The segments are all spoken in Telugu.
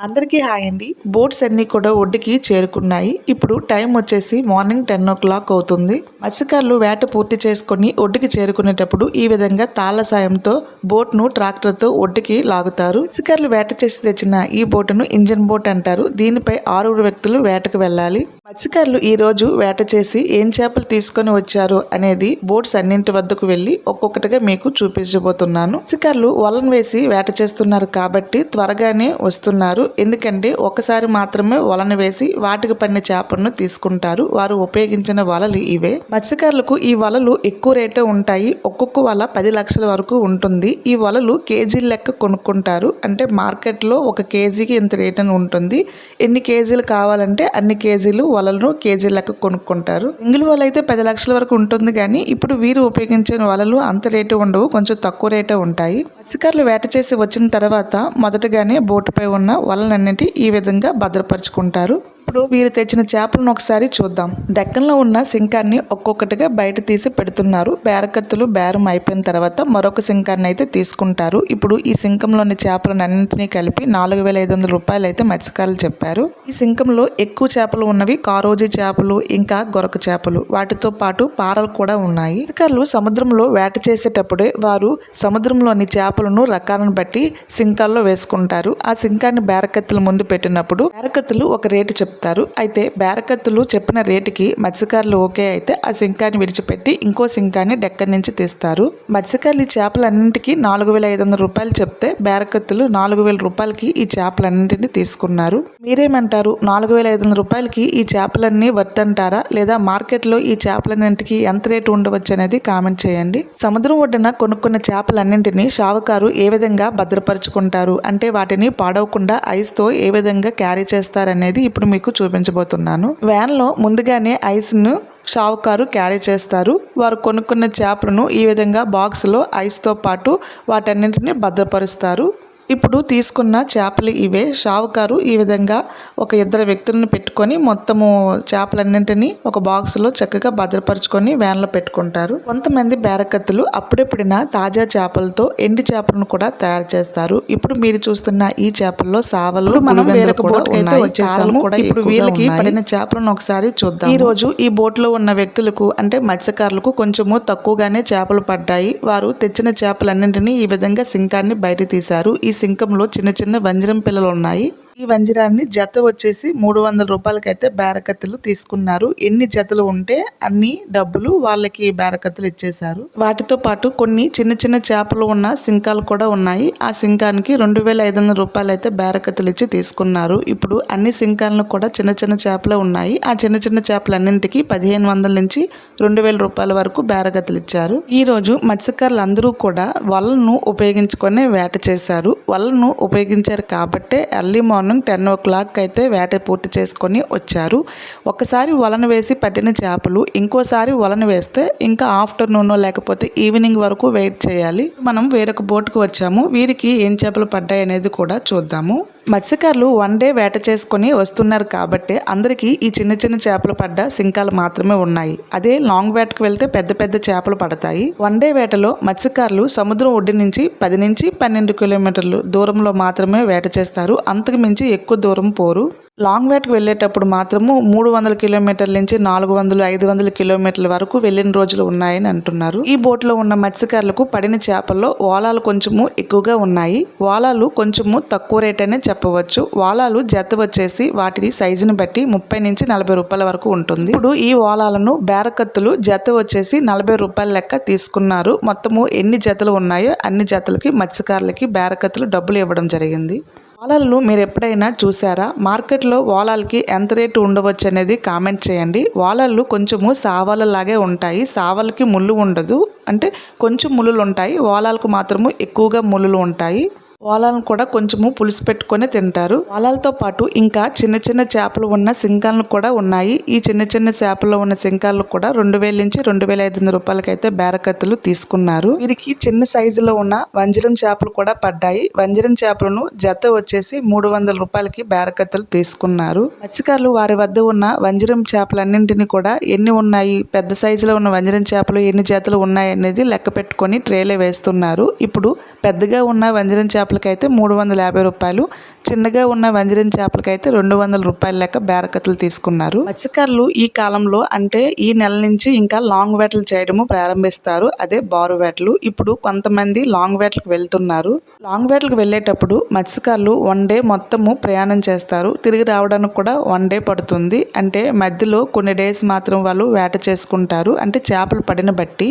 అందరికీ హాయ్ అండి. బోట్స్ అన్నీ కూడా ఒడ్డుకి చేరుకున్నాయి. ఇప్పుడు టైం వచ్చేసి మార్నింగ్ టెన్ ఓ క్లాక్ అవుతుంది. మత్స్యకారులు వేట పూర్తి చేసుకొని ఒడ్డుకి చేరుకునేటప్పుడు ఈ విధంగా తాళ్ళ సాయంతో బోట్ను ట్రాక్టర్తో ఒడ్డుకి లాగుతారు. మత్స్యకారులు వేట చేసి తెచ్చిన ఈ బోటును ఇంజన్ బోట్ అంటారు. దీనిపై ఆరుగురు వ్యక్తులు వేటకు వెళ్ళాలి. మత్స్యకారులు ఈ రోజు వేట చేసి ఏం చేపలు తీసుకొని వచ్చారు అనేది బోట్స్ అన్నింటి వద్దకు వెళ్ళి ఒక్కొక్కటిగా మీకు చూపించబోతున్నాను. మత్స్యకారులు వలను వేసి వేట చేస్తున్నారు కాబట్టి త్వరగానే వస్తున్నారు. ఎందుకంటే ఒకసారి మాత్రమే వలను వేసి వాటికి పడిన చేపలను తీసుకుంటారు. వారు ఉపయోగించిన వలలు ఇవే. మత్స్యకారులకు ఈ వలలు ఎక్కువ రేటే ఉంటాయి. ఒక్కొక్క వల పది లక్షల వరకు ఉంటుంది. ఈ వలలు కేజీల లెక్క కొనుక్కుంటారు. అంటే మార్కెట్లో ఒక కేజీకి ఇంత రేట్ అని ఉంటుంది. ఎన్ని కేజీలు కావాలంటే అన్ని కేజీలు వలలను కేజీ లెక్క కొనుక్కుంటారు. సింగిల్ వల అయితే పది లక్షల వరకు ఉంటుంది కానీ ఇప్పుడు వీరు ఉపయోగించిన వలలు అంత రేటు ఉండవు. కొంచెం తక్కువ రేటే ఉంటాయి. మత్స్యకారులు వేట చేసి వచ్చిన తర్వాత మొదటగానే బోటుపై ఉన్న వలలన్నిటి ఈ విధంగా భద్రపరుచుకుంటారు. ఇప్పుడు వీరు తెచ్చిన చేపలను ఒకసారి చూద్దాం. డెక్కన్లో ఉన్న సింకాన్ని ఒక్కొక్కటిగా బయట తీసి పెడుతున్నారు. బేరకత్తులు బేరం అయిపోయిన తర్వాత మరొక సింకాన్ని అయితే తీసుకుంటారు. ఇప్పుడు ఈ సింకంలోని చేపలను అన్నింటినీ కలిపి నాలుగు వేల ఐదు వందల రూపాయలు అయితే మత్స్యకారులు చెప్పారు. ఈ సింకంలో ఎక్కువ చేపలు ఉన్నవి కారోజీ చేపలు ఇంకా గొరక చేపలు. వాటితో పాటు పారలు కూడా ఉన్నాయి. మత్స్యకారులు సముద్రంలో వేట చేసేటప్పుడే వారు సముద్రంలోని చేపలను రకాలను బట్టి సింకాల్లో వేసుకుంటారు. ఆ సింకాన్ని బేరకత్తుల ముందు పెట్టినప్పుడు బేరకత్తులు ఒక రేటు చెప్తారు. అయితే బేరకత్తులు చెప్పిన రేటుకి మత్స్యకారులు ఓకే అయితే ఆ సింకాన్ని విడిచిపెట్టి ఇంకో సింకాన్ని డెక్కడి నుంచి తీస్తారు. మత్స్యకారులు ఈ చేపలన్నింటికి నాలుగు వేల ఐదు వందల రూపాయలు చెప్తే బేరకత్తులు నాలుగు వేల రూపాయలకి ఈ చేపలన్నింటినీ తీసుకున్నారు. మీరేమంటారు? నాలుగు వేల ఐదు వందల రూపాయలకి ఈ చేపలన్నీ వర్తంటారా? లేదా మార్కెట్లో ఈ చేపలన్నింటికి ఎంత రేటు ఉండవచ్చు అనేది కామెంట్ చేయండి. సముద్రం ఒడ్డున కొనుక్కున్న చేపలన్నింటినీ షావుకారు ఏ విధంగా భద్రపరుచుకుంటారు? అంటే వాటిని పాడవకుండా ఐస్తో ఏ విధంగా క్యారీ చేస్తారనేది ఇప్పుడు మీకు చూపించబోతున్నాను. వ్యాన్లో ముందుగానే ఐస్ను షావుకారు క్యారీ చేస్తారు. వారు కొనుక్కున్న చేపలను ఈ విధంగా బాక్స్లో ఐస్తో పాటు వాటన్నింటిని భద్రపరుస్తారు. ఇప్పుడు తీసుకున్న చేపలు ఇవే. షావుకారు ఈ విధంగా ఒక ఇద్దరు వ్యక్తులను పెట్టుకొని మొత్తము చేపలన్నింటినీ ఒక బాక్స్లో చక్కగా భద్రపరుచుకొని వ్యాన్లో పెట్టుకుంటారు. కొంతమంది బేరకత్తులు అప్పుడే పడిన తాజా చేపలతో ఎండి చేపలను కూడా తయారు చేస్తారు. ఇప్పుడు మీరు చూస్తున్న ఈ చేపల్లో సావలు మనం వేరొక బోట్ అయితే వచ్చేసాము. ఇప్పుడు వీళ్ళకి పడిన చేపలను ఒకసారి చూద్దాం ఈ రోజు ఈ బోట్లో ఉన్న వ్యక్తులకు అంటే మత్స్యకారులకు కొంచెము తక్కువగానే చేపలు పడ్డాయి. వారు తెచ్చిన చేపలన్నింటినీ ఈ విధంగా సింకాన్ని బయట తీశారు. ఈ సింకంలో చిన్న చిన్న వంజరం పిల్లలు ఉన్నాయి ఈ వంజరాన్ని జత వచ్చేసి మూడు వందల రూపాయలకైతే బేరకత్తులు తీసుకున్నారు. ఎన్ని జతలు ఉంటే అన్ని డబ్బులు వాళ్ళకి బేరకత్తులు ఇచ్చేశారు. వాటితో పాటు కొన్ని చిన్న చిన్న చేపలు ఉన్న సింకాలు కూడా ఉన్నాయి. ఆ సింకానికి రెండు వేల ఐదు వందల రూపాయలు అయితే బేరకత్తులు ఇచ్చి తీసుకున్నారు. ఇప్పుడు అన్ని సింకాలను కూడా చిన్న చిన్న చేపలు ఉన్నాయి. ఆ చిన్న చిన్న చేపలన్నింటికి పదిహేను వందల నుంచి రెండు వేల రూపాయల వరకు బేరగతులు ఇచ్చారు. ఈ రోజు మత్స్యకారులు అందరూ కూడా వలను ఉపయోగించుకొని వేట చేశారు. వలను ఉపయోగించారు కాబట్టే early morning ten o'clock అయితే వేట పూర్తి చేసుకొని వచ్చారు. ఒకసారి వలన వేసి పట్టిన చేపలు ఇంకోసారి వలన వేస్తే ఇంకా ఆఫ్టర్నూన్ లేకపోతే ఈవినింగ్ వరకు వెయిట్ చేయాలి. మనం వేరొక బోట్కు వచ్చాము. వీరికి ఏం చేపలు పడ్డాయి అనేది కూడా చూద్దాము. మత్స్యకారులు వన్ డే వేట చేసుకొని వస్తున్నారు కాబట్టి అందరికీ ఈ చిన్న చిన్న చేపలు పడ్డ సింకాలు మాత్రమే ఉన్నాయి. అదే లాంగ్ వేటకు వెళ్తే పెద్ద పెద్ద చేపలు పడతాయి. వన్ డే వేటలో మత్స్యకారులు సముద్రం ఒడ్డు నుంచి పది నుంచి పన్నెండు కిలోమీటర్లు దూరంలో మాత్రమే వేట చేస్తారు. అంతకు మించి ఎక్కువ దూరం పోరు. లాంగ్ వేట్కి వెళ్ళేటప్పుడు మాత్రము మూడు వందల కిలోమీటర్ల నుంచి నాలుగు వందలు ఐదు వందల కిలోమీటర్ల వరకు వెళ్ళిన రోజులు ఉన్నాయని అంటున్నారు. ఈ బోట్లో ఉన్న మత్స్యకారులకు పడిన చేపల్లో ఓలాలు కొంచెము ఎక్కువగా ఉన్నాయి. ఓలాలు కొంచెము తక్కువ రేట్ అనే చెప్పవచ్చు. ఓలాలు జత వచ్చేసి వాటిని సైజుని బట్టి ముప్పై నుంచి నలభై రూపాయల వరకు ఉంటుంది. ఇప్పుడు ఈ ఓలాలను బేరకత్తులు జత వచ్చేసి నలభై రూపాయల లెక్క తీసుకున్నారు. మొత్తము ఎన్ని జతలు ఉన్నాయో అన్ని జతలకి మత్స్యకారులకి బేరకత్తులు డబ్బులు ఇవ్వడం జరిగింది. వాలాలను మీరు ఎప్పుడైనా చూసారా? మార్కెట్లో వాలాలకి ఎంత రేటు ఉండవచ్చు అనేది కామెంట్ చేయండి. వాలాలు కొంచెము సావాలలాగే ఉంటాయి. సావలకి ముళ్ళు ఉండదు. అంటే కొంచెం ముళ్ళులు ఉంటాయి వాలాలకు మాత్రము ఎక్కువగా ముళ్ళులు ఉంటాయి వాలాలను కూడా కొంచెము పులుసు పెట్టుకొని తింటారు. వాలాలతో పాటు ఇంకా చిన్న చిన్న చేపలు ఉన్న సింకాలను కూడా ఉన్నాయి. ఈ చిన్న చిన్న చేపల్లో ఉన్న సింకాలను కూడా రెండు వేల నుంచి రెండు వేల ఐదు వందల రూపాయలకైతే బేరకత్తులు తీసుకున్నారు. వీరికి చిన్న సైజులో ఉన్న వంజరం చేపలు కూడా పడ్డాయి. వంజరం చేపలను జత వచ్చేసి మూడు వందల రూపాయలకి బేరకత్తులు తీసుకున్నారు. మత్స్యకారులు వారి వద్ద ఉన్న వంజరం చేపలన్నింటినీ కూడా ఎన్ని ఉన్నాయి పెద్ద సైజులో ఉన్న వంజరం చేపలు ఎన్ని జతలు ఉన్నాయి అనేది లెక్క పెట్టుకొని ట్రేలో వేస్తున్నారు. ఇప్పుడు పెద్దగా ఉన్న వంజరం చేపలు చేపలకైతే మూడు వందల యాభై రూపాయలు. చిన్నగా ఉన్న వంజరిన చేపలకైతే రెండు వందల రూపాయల లెక్క బేరకత్తులు తీసుకున్నారు. మత్స్యకారులు ఈ కాలంలో అంటే ఈ నెల నుంచి ఇంకా లాంగ్ వేటలు చేయడము ప్రారంభిస్తారు. అదే బారు వేటలు. ఇప్పుడు కొంతమంది లాంగ్ వేటలకు వెళ్తున్నారు. లాంగ్ వేటలకు వెళ్ళేటప్పుడు మత్స్యకారులు వన్ డే మొత్తము ప్రయాణం చేస్తారు. తిరిగి రావడానికి కూడా వన్ డే పడుతుంది. అంటే మధ్యలో కొన్ని డేస్ మాత్రం వాళ్ళు వేట చేసుకుంటారు. అంటే చేపలు పడిన బట్టి.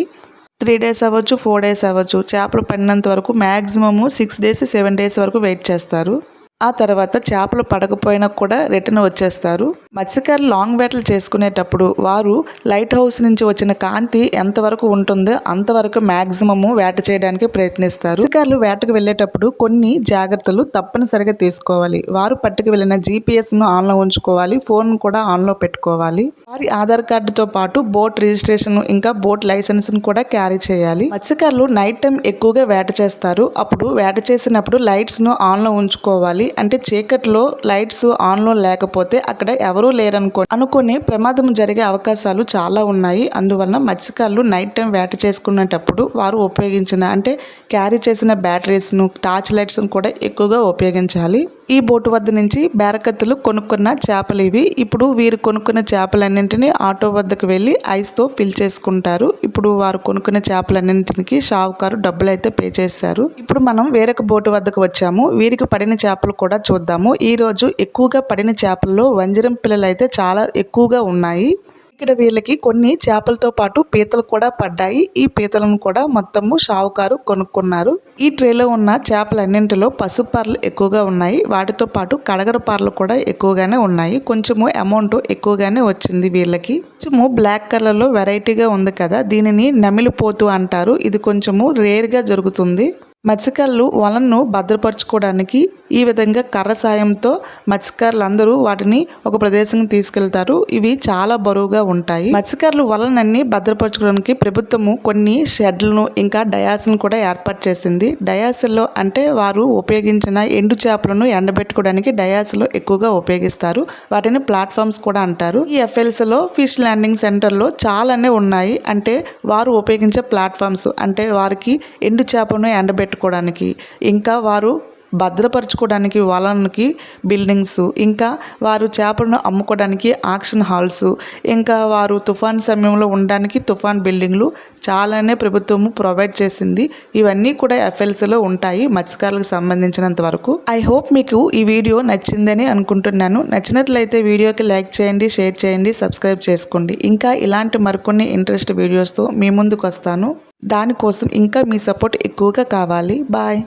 త్రీ డేస్ అవ్వచ్చు ఫోర్ డేస్ అవ్వచ్చు. చేపలు పడినంత వరకు maximum six days seven days వరకు వెయిట్ చేస్తారు. ఆ తర్వాత చేపలు పడకపోయినా కూడా రిటర్న్ వచ్చేస్తారు. మత్స్యకారులు లాంగ్ వేటలు చేసుకునేటప్పుడు వారు లైట్ హౌస్ నుంచి వచ్చిన కాంతి ఎంతవరకు ఉంటుందో అంతవరకు మ్యాక్సిమము వేట చేయడానికి ప్రయత్నిస్తారు. మత్స్యకారులు వేటకు వెళ్ళేటప్పుడు కొన్ని జాగ్రత్తలు తప్పనిసరిగా తీసుకోవాలి. వారు పట్టుకు వెళ్ళిన జీపీఎస్ను ఆన్లో ఉంచుకోవాలి. ఫోన్ కూడా ఆన్లో పెట్టుకోవాలి. వారి ఆధార్ కార్డుతో పాటు బోట్ రిజిస్ట్రేషన్ ఇంకా బోట్ లైసెన్స్ కూడా క్యారీ చేయాలి. మత్స్యకారులు నైట్ టైం ఎక్కువగా వేట చేస్తారు. అప్పుడు వేట చేసినప్పుడు లైట్స్ను ఆన్లో ఉంచుకోవాలి. అంటే చీకట్లో లైట్స్ ఆన్లో లేకపోతే అక్కడ ఎవరు లేరనుకో అనుకునే ప్రమాదం జరిగే అవకాశాలు చాలా ఉన్నాయి. అందువలన మత్స్యకారులు నైట్ టైం వేట చేసుకునేటప్పుడు వారు ఉపయోగించిన అంటే క్యారీ చేసిన బ్యాటరీస్ను టార్చ్ లైట్స్ను కూడా ఎక్కువగా ఉపయోగించాలి. ఈ బోటు వద్ద నుంచి బేరకత్తులు కొనుక్కున్న చేపలు ఇవి. ఇప్పుడు వీరు కొనుక్కున్న చేపలన్నింటినీ ఆటో వద్దకు వెళ్ళి ఐస్తో ఫిల్ చేసుకుంటారు. ఇప్పుడు వారు కొనుక్కున్న చేపలన్నింటికి షావుకారు డబ్బులు అయితే పే చేశారు ఇప్పుడు మనం వేరొక బోటు వద్దకు వచ్చాము. వీరికి పడిన చేపలు కూడా చూద్దాము. ఈ రోజు ఎక్కువగా పడిన చేపల్లో వంజరం పిల్లలు అయితే చాలా ఎక్కువగా ఉన్నాయి. ఇక్కడ వీళ్ళకి కొన్ని చేపలతో పాటు పీతలు కూడా పడ్డాయి. ఈ పీతలను కూడా మొత్తము షావుకారు కొనుక్కున్నారు. ఈ ట్రేలో ఉన్న చేపలన్నింటిలో పసుపు పార్లు ఎక్కువగా ఉన్నాయి. వాటితో పాటు కడగర పార్లు కూడా ఎక్కువగానే ఉన్నాయి. కొంచెము అమౌంట్ ఎక్కువగానే వచ్చింది వీళ్ళకి. కొంచెము బ్లాక్ కలర్లో వెరైటీగా ఉంది కదా దీనిని నమిలిపోతు అంటారు. ఇది కొంచెము రేర్గా జరుగుతుంది. మత్స్యకారులు వలను భద్రపరచుకోవడానికి ఈ విధంగా కర్ర సాయంతో మత్స్యకారులు అందరూ వాటిని ఒక ప్రదేశానికి తీసుకెళ్తారు. ఇవి చాలా బరువుగా ఉంటాయి. మత్స్యకారులు వలనన్ని భద్రపరచుకోవడానికి ప్రభుత్వము కొన్ని షెడ్లను ఇంకా డయాస్లను కూడా ఏర్పాటు చేసింది. డయాసిల్లో అంటే వారు ఉపయోగించిన ఎండు చేపలను ఎండబెట్టుకోవడానికి డయాస్లో ఎక్కువగా ఉపయోగిస్తారు. వాటిని ప్లాట్ఫామ్స్ కూడా అంటారు. ఈ ఎఫ్ఎల్స్లో ఫిష్ ల్యాండింగ్ సెంటర్లో చాలానే ఉన్నాయి. అంటే వారు ఉపయోగించే ప్లాట్ఫామ్స్ అంటే వారికి ఎండు చేపను ఎండబెట్టుకోవడానికి. ఇంకా వారు భద్రపరచుకోవడానికి వలనకి బిల్డింగ్స్ ఇంకా వారు చేపలను అమ్ముకోవడానికి ఆక్షన్ హాల్స్ ఇంకా వారు తుఫాన్ సమయంలో ఉండడానికి తుఫాన్ బిల్డింగ్లు చాలానే ప్రభుత్వము ప్రొవైడ్ చేసింది. ఇవన్నీ కూడా ఎఫ్ఎల్స్లో ఉంటాయి మత్స్యకారులకు సంబంధించినంత వరకు. ఐ హోప్ మీకు ఈ వీడియో నచ్చిందని అనుకుంటున్నాను. నచ్చినట్లయితే వీడియోకి లైక్ చేయండి షేర్ చేయండి సబ్స్క్రైబ్ చేసుకోండి. ఇంకా ఇలాంటి మరికొన్ని ఇంట్రెస్ట్ వీడియోస్తో మీ ముందుకు వస్తాను. దానికోసం ఇంకా మీ సపోర్ట్ ఎక్కువగా కావాలి. బాయ్